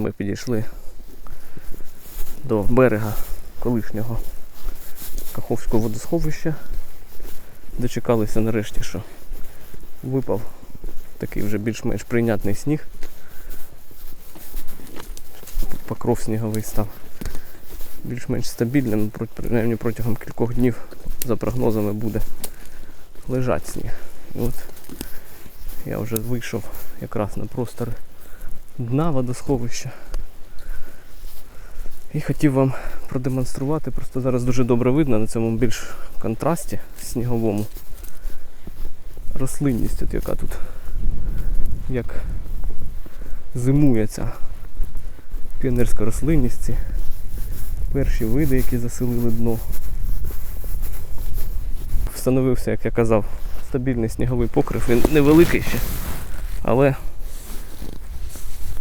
Ми підійшли до берега колишнього Каховського водосховища. Дочекалися нарешті, що випав такий вже більш-менш прийнятний сніг. Покров сніговий став більш-менш стабільним, принаймні протягом кількох днів за прогнозами буде лежати сніг. І от я вже вийшов якраз на простори дна водосховища. І хотів вам продемонструвати, просто зараз дуже добре видно на цьому більш контрасті сніговому. Рослинність, от яка тут як зимує ця піонерська рослинність, ці перші види, які заселили дно. Встановився, як я казав, стабільний сніговий покрив. Він невеликий ще, але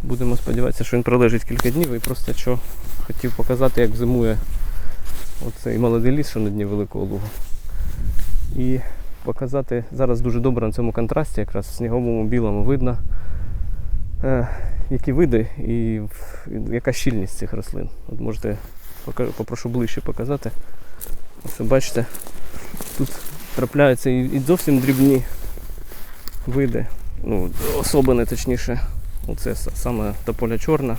будемо сподіватися, що він пролежить кілька днів і просто що хотів показати, як зимує оцей молодий ліс, що на дні Великого Лугу. І показати зараз дуже добре на цьому контрасті, якраз в сніговому білому видно, е, які види і яка щільність цих рослин. От можете покажу- попрошу ближче показати. Ось бачите, тут трапляються і зовсім дрібні види, ну, особини точніше. Оце саме тополя чорна.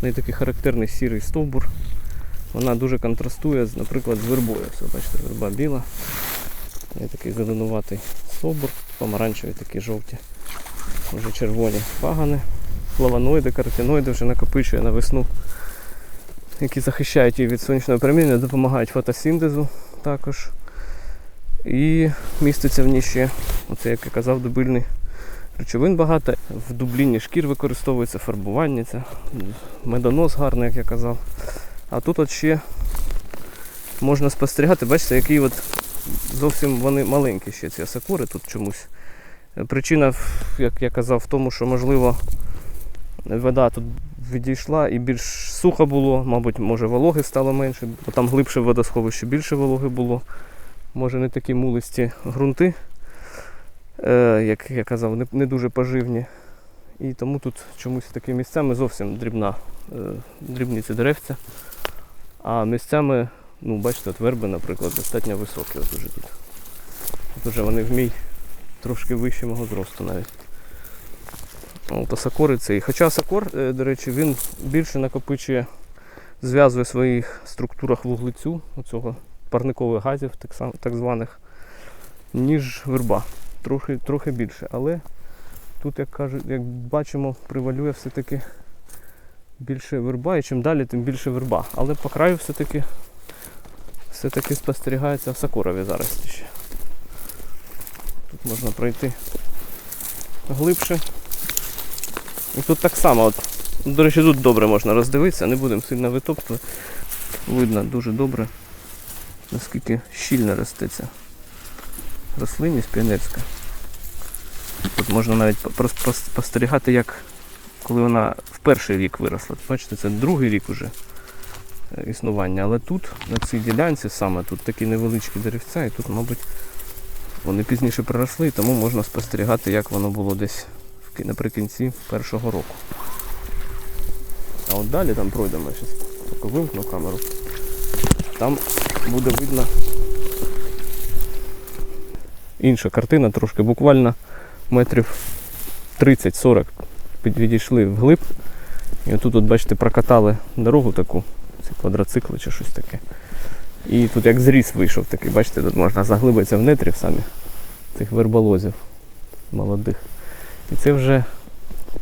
В неї такий характерний сірий стовбур. Вона дуже контрастує, наприклад, з вербою. Все, бачите, верба біла. Є такий зеленуватий стовбур, помаранчеві такі жовті, вже червоні пагани. Флавоноїди, каротиноїди вже накопичує на весну, які захищають її від сонячного проміння, допомагають фотосинтезу також. І міститься в ній ще, оце як я казав, дубильний речовин багато. В дубліні шкір використовується фарбування, це медонос гарний, як я казав. А тут от ще можна спостерігати, бачите, які от зовсім вони маленькі ще ці асакури тут чомусь. Причина, як я казав, в тому, що можливо вода тут відійшла і більш сухо було, мабуть, може вологи стало менше, бо там глибше водосховище, більше вологи було. Може не такі мулисті ґрунти, е, як я казав, не, дуже поживні. І тому тут чомусь такими місцями зовсім дрібна, е, дрібні ці деревця. А місцями, ну бачите, от верби, наприклад, достатньо високі. От уже тут. Тут вже вони вмій трошки вище мого зросту навіть. От асакори цей. Хоча асакор, е, до речі, він більше накопичує, зв'язує в своїх структурах вуглецю, оцього парникових газів, так, так званих, ніж верба. Трохи, трохи більше. Але тут, як кажуть, як бачимо, привалює все-таки більше верба, і чим далі, тим більше верба. Але по краю все-таки все-таки спостерігається в сакурові зараз ще. Тут можна пройти глибше. І тут так само, от, до речі, тут добре можна роздивитися, не будемо сильно витоптувати. Видно дуже добре, наскільки щільно росте ця рослинність піонерська. Можна навіть по- спостерігати, як коли вона в перший рік виросла. Бачите, це другий рік уже е, існування. Але тут, на цій ділянці, саме тут такі невеличкі деревця, і тут, мабуть, вони пізніше проросли, тому можна спостерігати, як воно було десь наприкінці першого року. А от далі там пройдемо, я зараз вимкну камеру. Там буде видно інша картина, трошки буквально метрів 30-40 під- відійшли вглиб. І отут, от, бачите, прокатали дорогу таку, ці квадроцикли чи щось таке. І тут як зріз вийшов такий, бачите, тут можна заглибитися в нетрі самі цих верболозів молодих. І це вже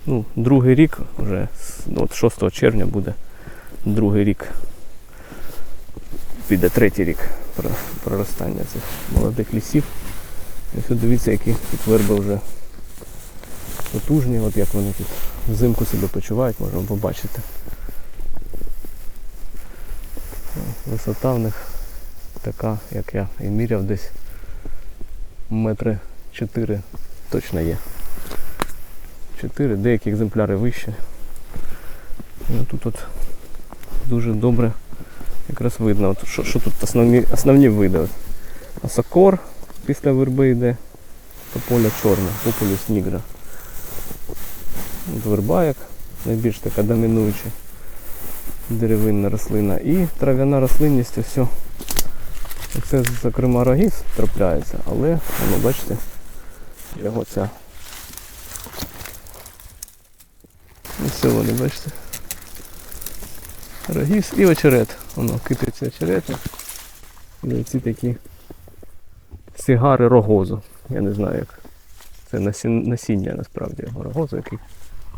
ну, другий рік, вже ну, от 6 червня буде другий рік. Піде третій рік проростання цих молодих лісів. Ось дивіться, які тут верби вже потужні, от як вони тут взимку себе почувають, можемо побачити. Висота в них така, як я і міряв десь метри 4 точно є. 4, деякі екземпляри вище. Ну, тут от дуже добре якраз видно, от, що, що тут основні, основні види. От. Після верби йде, тополя чорна, популюс нігра. От верба як найбільш така домінуюча деревинна рослина. І трав'яна рослинність ось. Це, зокрема, рогіз трапляється, але воно, бачите, його ця. І все вони, бачите. Рогіз і очерет. Воно кипиться очерети. І ці такі сигари рогозу. Я не знаю як. Це насіння насправді рогозу, який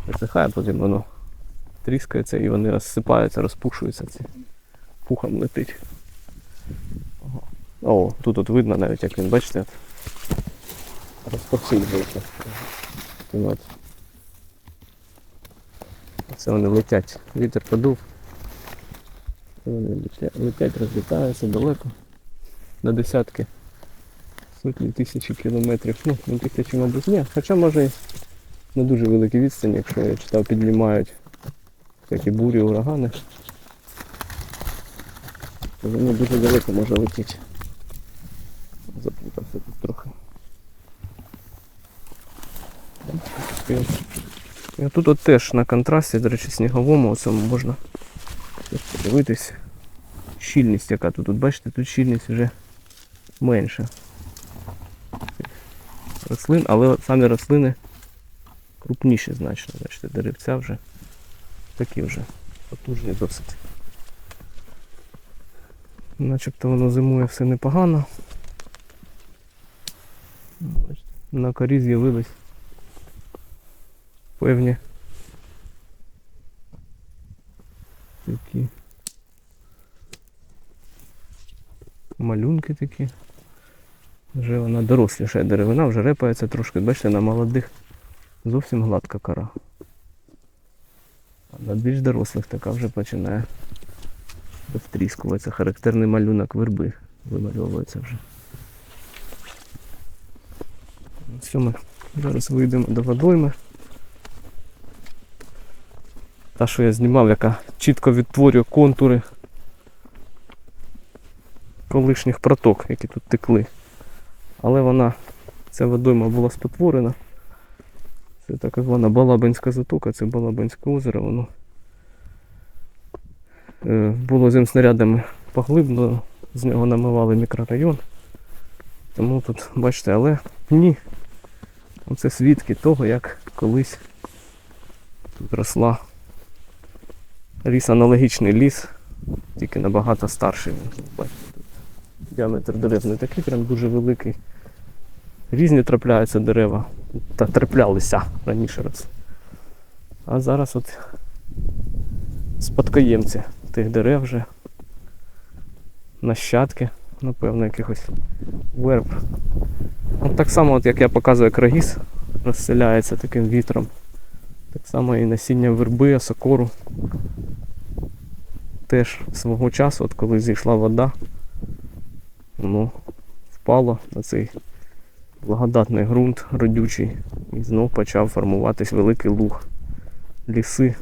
висихає, потім воно тріскається і вони розсипаються, розпушуються. Ці. Пухом летить. О, тут от видно навіть, як він, бачите, от. Це вони летять. Вітер подув. Вони летять, розлітаються далеко. На десятки. Сотні тисячі кілометрів. Ну, не тисячі, мабуть, ні. Хоча може на дуже великій відстані, якщо я читав, піднімають всякі бурі, урагани. То воно дуже далеко може летіти. Заплутався тут трохи. І отут от теж на контрасті, до речі, сніговому цьому можна подивитись. Щільність яка тут. Тут бачите, тут щільність вже менша. Рослин, але самі рослини крупніші значно. Бачите, деревця вже такі вже потужні досить. Начебто воно зимує все непогано. На корі з'явились певні такі малюнки такі. Вже вона доросліша деревина, вже репається трошки. Бачите, на молодих зовсім гладка кора. А на більш дорослих така вже починає втріскуватися. Характерний малюнок верби вимальовується вже. Все, ми зараз вийдемо до водойми. Та, що я знімав, яка чітко відтворює контури колишніх проток, які тут текли. Але вона, ця водойма була спотворена. Це так звана Балабинська затока, це Балабинське озеро, воно е, було зим снарядами поглиблено, з нього намивали мікрорайон. Тому тут, бачите, але ні. Оце свідки того, як колись тут росла ліс, аналогічний ліс, тільки набагато старший. Діаметр дерев не такий прям дуже великий. Різні трапляються дерева. Та траплялися раніше росли. А зараз от спадкоємці тих дерев вже нащадки, напевно, якихось верб. От так само, от як я показую, крагіс розселяється таким вітром. Так само і насіння верби, осокору. Теж свого часу, от коли зійшла вода, воно впало на цей благодатний ґрунт родючий і знов почав формуватись великий луг. Ліси,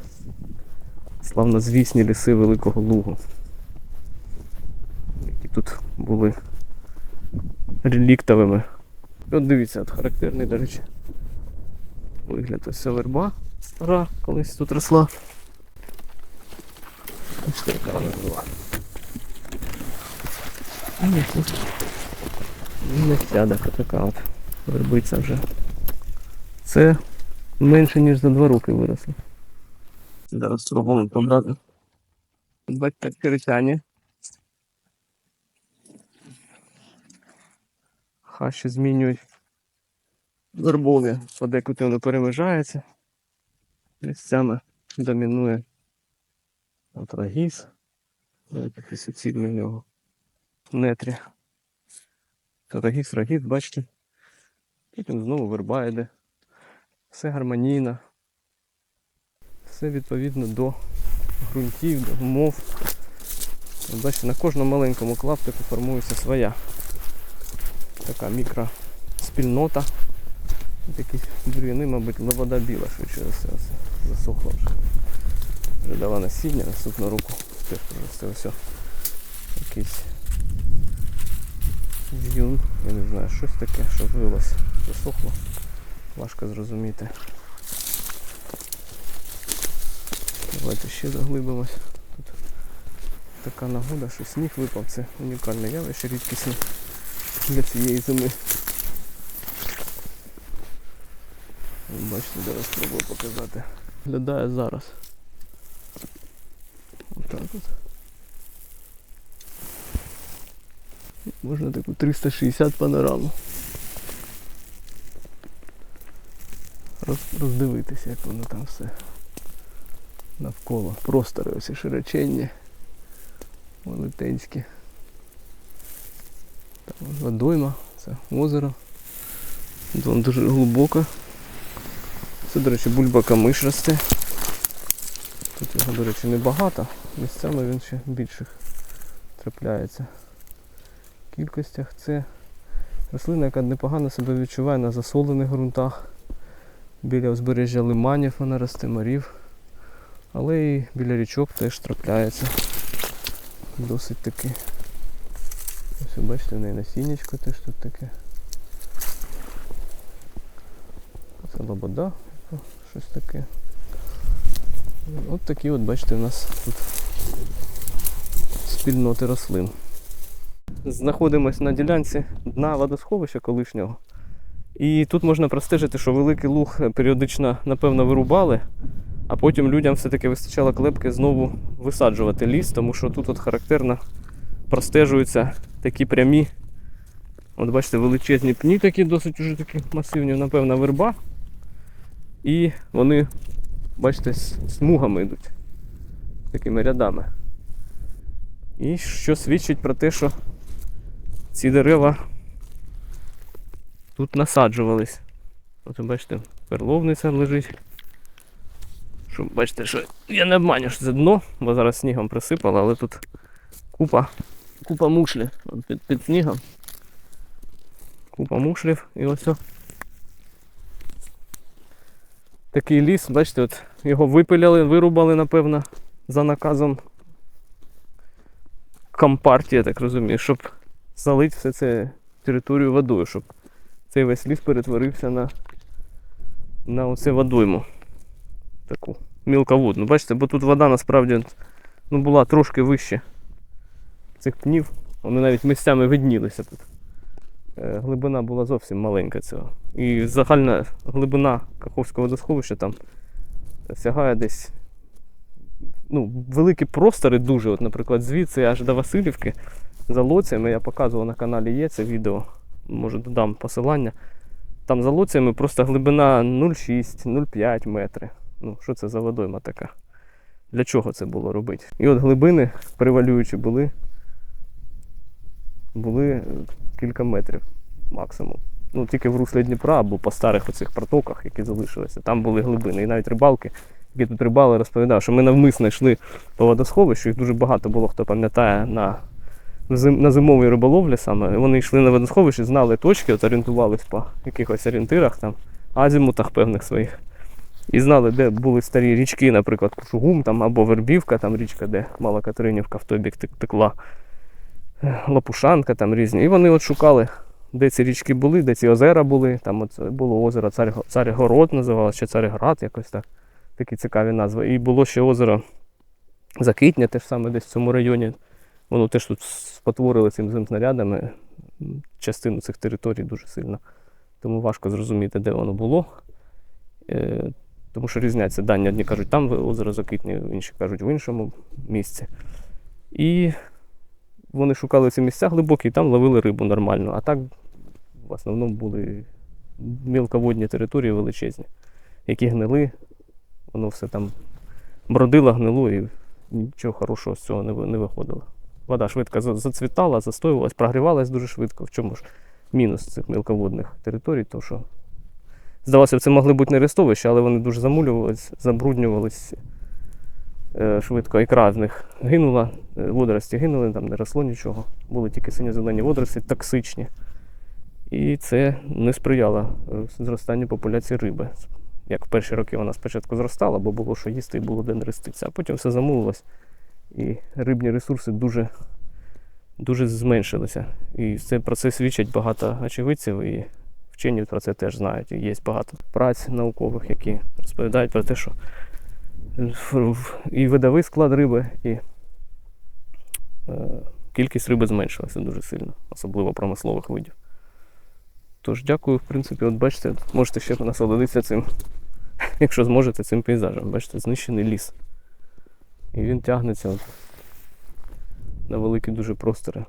славнозвісні ліси Великого Лугу, які тут були реліктовими. От дивіться, от характерний, до речі, вигляд ось ця верба стара, колись тут росла. Ось така вона була. Не сяде така от вербиця вже. Це менше ніж за два роки виросло. Зараз спробуємо побрати. Бачите, киричані. Хащі змінюють вербові. Подекуди воно перемежається. Місцями домінує. Ось Такий суцільний в нього. Нетрі. Рагіз, рагіз, бачите. Потім знову верба йде. Все гармонійно. Все відповідно до ґрунтів, до умов. Бачите, на кожному маленькому клаптику формується своя така мікроспільнота. Такі бур'яни, мабуть, вода біла швидше за все. Засохла вже. Вже дала насіння, наступну руку теж проросте. Якийсь В'юн, я не знаю, щось таке, що вилось, засохло. Важко зрозуміти. Давайте ще заглибимось. Тут така нагода, що сніг випав. Це унікальне явище, рідкісне для цієї зими. Бачите, зараз спробую показати. Глядає зараз. Отак от. Можна таку 360 панораму. Роз, роздивитися, як воно там все навколо. Простори оці широченні, велетенські. Там ось водойма, це озеро. Воно дуже глибоко. Це, до речі, бульба камиш росте. Тут його, до речі, небагато. Місцями він ще більших трапляється. Кількостях це рослина, яка непогано себе відчуває на засолених ґрунтах. Біля узбережжя лиманів вона росте, морів. Але і біля річок теж трапляється. Досить таки. Ось бачите, в неї насіннячко теж тут таке. Це лобода, щось таке. От такі от, бачите, у нас тут спільноти рослин. Знаходимось на ділянці дна водосховища колишнього. І тут можна простежити, що великий луг періодично, напевно, вирубали, а потім людям все-таки вистачало клепки знову висаджувати ліс, тому що тут от характерно простежуються такі прямі. От бачите, величезні пні такі, досить уже такі масивні, напевно, верба. І вони, бачите, смугами йдуть. Такими рядами. І що свідчить про те, що ці дерева тут насаджувались. От бачите, перловниця лежить. Що, бачите, що я не обманю, що це дно, бо зараз снігом присипало, але тут купа, купа мушлі під, під снігом. Купа мушлів і ось. Такий ліс, бачите, от його випиляли, вирубали, напевно, за наказом компартії, я так розумію, щоб залити все це територію водою, щоб цей весь ліс перетворився на, на оце водойму. Таку мілководну. Бачите, бо тут вода насправді ну, була трошки вище цих пнів. Вони навіть місцями виднілися тут. Е, Глибина була зовсім маленька цього. І загальна глибина Каховського водосховища там сягає десь ну, великі простори дуже. От, наприклад, звідси аж до Васильівки за лоціями, я показував на каналі є це відео, може додам посилання. Там за лоціями просто глибина 0,6-0,5 метри. Ну, що це за водойма така? Для чого це було робити? І от глибини превалюючі були, були е, кілька метрів максимум. Ну, тільки в руслі Дніпра або по старих оцих протоках, які залишилися, там були глибини. І навіть рибалки, які тут рибали, розповідав, що ми навмисно йшли по водосховищу, їх дуже багато було, хто пам'ятає, на, на зимовій риболовлі саме. Вони йшли на водосховище, знали точки, от орієнтувались по якихось орієнтирах, там, азімутах певних своїх. І знали, де були старі річки, наприклад, Кушугум там, або Вербівка, там річка, де Мала Катеринівка в той бік текла, е, Лопушанка, там різні. І вони от шукали, де ці річки були, де ці озера були. Там от було озеро Цар, Царгород називалося, чи Царград, якось так. Такі цікаві назви. І було ще озеро Закитня, теж саме десь в цьому районі. Воно теж тут спотворили цим земснарядами м, частину цих територій дуже сильно. Тому важко зрозуміти, де воно було. Е, тому що різняться дані. Одні кажуть, там озеро Закитне, інші кажуть в іншому місці. І вони шукали ці місця глибокі і там ловили рибу нормально. А так в основному були мілководні території величезні, які гнили, воно все там бродило, гнило і нічого хорошого з цього не виходило. Вода швидко зацвітала, застоювалась, прогрівалась дуже швидко. В чому ж мінус цих мілководних територій, то що здавалося б, це могли бути не рестовища, але вони дуже замулювались, забруднювались е, швидко. Ікра з них гинула, е, водорості гинули, там не росло нічого. Були тільки синьо-зелені водорості, токсичні. І це не сприяло е, зростанню популяції риби. Як в перші роки вона спочатку зростала, бо було що їсти і було де нереститися, а потім все замулилось. І рибні ресурси дуже, дуже зменшилися. І це про це свідчать багато очевидців, і вчені про це теж знають. І є багато праць наукових, які розповідають про те, що і видовий склад риби, і е, кількість риби зменшилася дуже сильно, особливо промислових видів. Тож дякую, в принципі, от бачите, можете ще насолодитися цим, якщо зможете, цим пейзажем. Бачите, знищений ліс. І він тягнеться на великі дуже простори.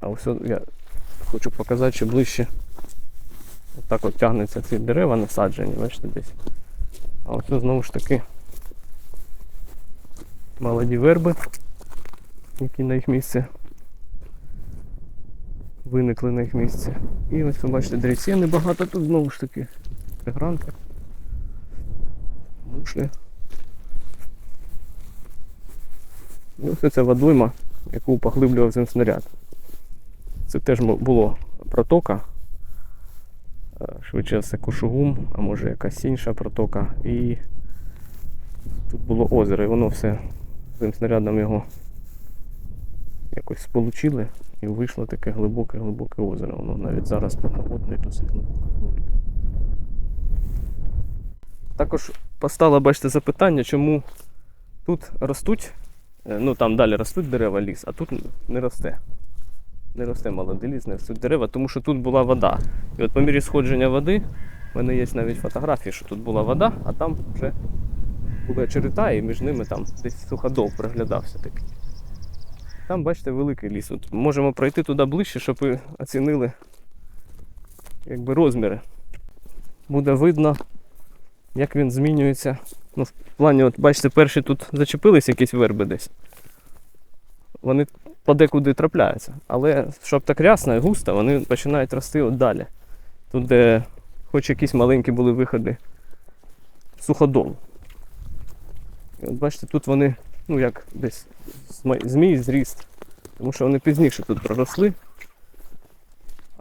А ось я хочу показати ще ближче. Отак от тягнуться ці дерева насаджені, бачите десь. А ось знову ж таки молоді верби, які на їх місці виникли на їх місці. І ось ви бачите, дрівця небагато, тут знову ж таки пригранка. Мушлі. І ось це водойма, яку поглиблював цим снаряд. Це теж було протока. Е, Швидше все кушугум, а може якась інша протока. І тут було озеро, і воно все цим снарядом його якось сполучили і вийшло таке глибоке-глибоке озеро. Воно навіть зараз повноводне досить глибоке. Також постало, бачите, запитання, чому тут ростуть, е, ну там далі ростуть дерева ліс, а тут не росте. Не росте молодий ліс, не ростуть дерева, тому що тут була вода. І от по мірі сходження води, в мене є навіть фотографії, що тут була вода, а там вже була черета, і між ними там десь суходол приглядався такий. Там, бачите, великий ліс. От можемо пройти туди ближче, щоб ви оцінили якби, розміри. Буде видно, як він змінюється. Ну, в плані, от бачите, перші тут зачепились якісь верби десь. Вони подекуди трапляються. Але щоб так рясно і густо, вони починають рости от далі. Тут, де хоч якісь маленькі були виходи суходолу. І от бачите, тут вони, ну як десь змій зріст. Тому що вони пізніше тут проросли.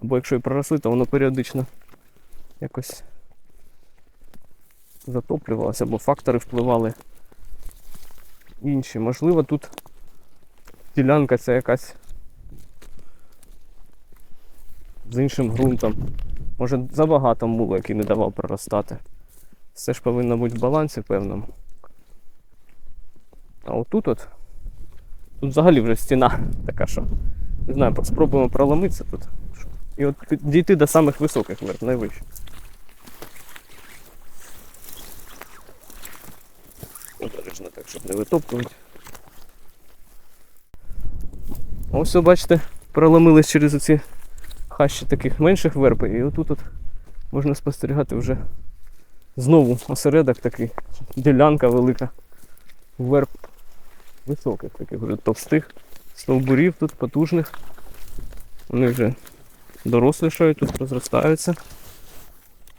Або якщо і проросли, то воно періодично якось затоплювалося, або фактори впливали інші. Можливо, тут ділянка це якась з іншим ґрунтом. Може забагато мулу, який не давав проростати. Все ж повинно бути в балансі певному. А отут от. Тут взагалі вже стіна така, що. Не знаю, спробуємо проломитися тут. І от дійти до самих високих верх, найвищих. Обережно так, щоб не витоптувати. Ось, бачите, проломились через оці хащі таких менших верб, і отут от можна спостерігати вже знову осередок такий, ділянка велика верб високих, таких вже товстих стовбурів тут потужних. Вони вже дорослішають, тут розростаються.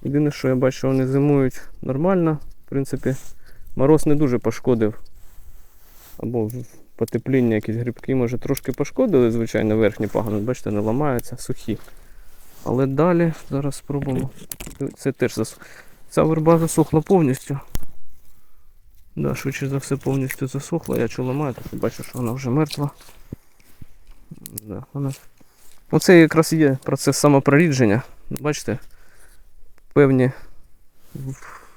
Єдине, що я бачу, вони зимують нормально. В принципі, мороз не дуже пошкодив. Або потепління якісь грибки, може трошки пошкодили, звичайно, верхні пагони, бачите, не ламаються, сухі. Але далі зараз спробуємо. Це теж засух. Ця верба засохла повністю. Да, швидше за все повністю засохла. Я чого ламаю, так бачу, що вона вже мертва. Да, вона... Оце якраз є процес самопрорідження. Бачите, певні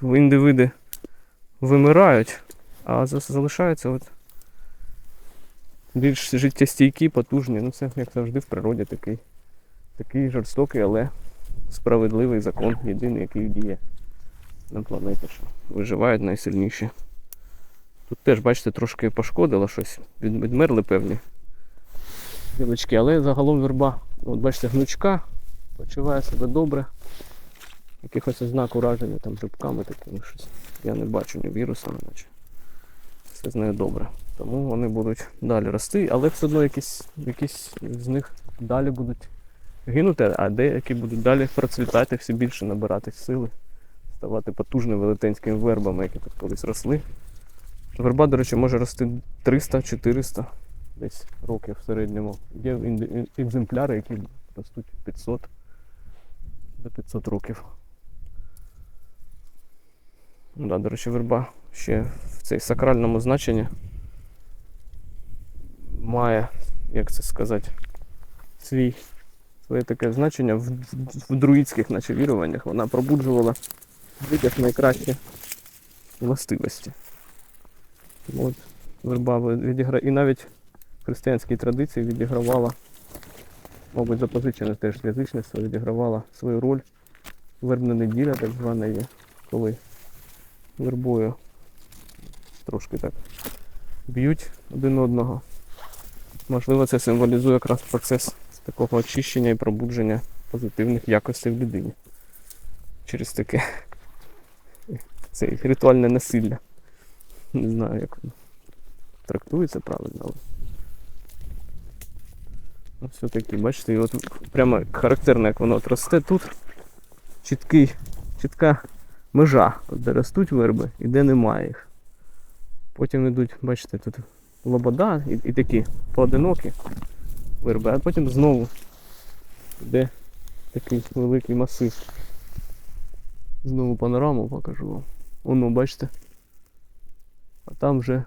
індивиди вимирають, а залишаються от більш життєстійкі, потужні. Ну це як завжди в природі такий, такий жорстокий, але справедливий закон, єдиний, який діє на планеті, що виживають найсильніші. Тут теж, бачите, трошки пошкодило щось, відмерли певні гілочки, але загалом верба, от бачите, гнучка, почуває себе добре. Якихось ознак ураження там грибками такими щось. Я не бачу ні вірусами, наче. Все з нею добре. Тому вони будуть далі рости, але все одно якісь, якісь з них далі будуть гинути, а деякі будуть далі процвітати, все більше набирати сили, ставати потужними велетенськими вербами, які тут колись росли. Верба, до речі, може рости 300-400 десь років в середньому. Є екземпляри, які ростуть 500 до 500 років. Ну Да, до речі, верба ще в цей сакральному значенні має, як це сказати, свій своє таке значення в, в друїдських наче віруваннях. Вона пробуджувала в дітях найкращі властивості. От, верба відігра... І навіть в християнській традиції відігравала, мабуть, запозичене теж з язичництва, відігравала свою роль. Вербна неділя, так звана є, коли вербою трошки так б'ють один одного. Можливо, це символізує якраз процес такого очищення і пробудження позитивних якостей в людині. Через таке це ритуальне насилля. Не знаю, як воно трактується правильно, але. Ну, все-таки, бачите, от прямо характерно, як воно от росте тут. Чіткий, чітка межа, от де ростуть верби і де немає їх. Потім йдуть, бачите, тут лобода і, і такі поодинокі верби, а потім знову йде такий великий масив. Знову панораму покажу вам. Воно, бачите. Там вже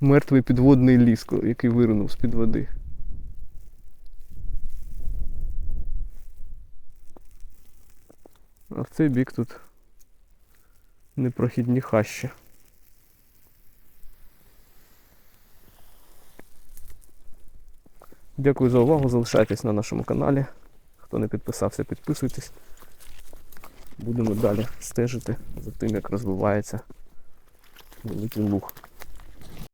мертвий підводний ліс, який виринув з-під води. А в цей бік тут непрохідні хащі. Дякую за увагу. Залишайтесь на нашому каналі. Хто не підписався, підписуйтесь. Будемо далі стежити за тим, як розвивається великий луг.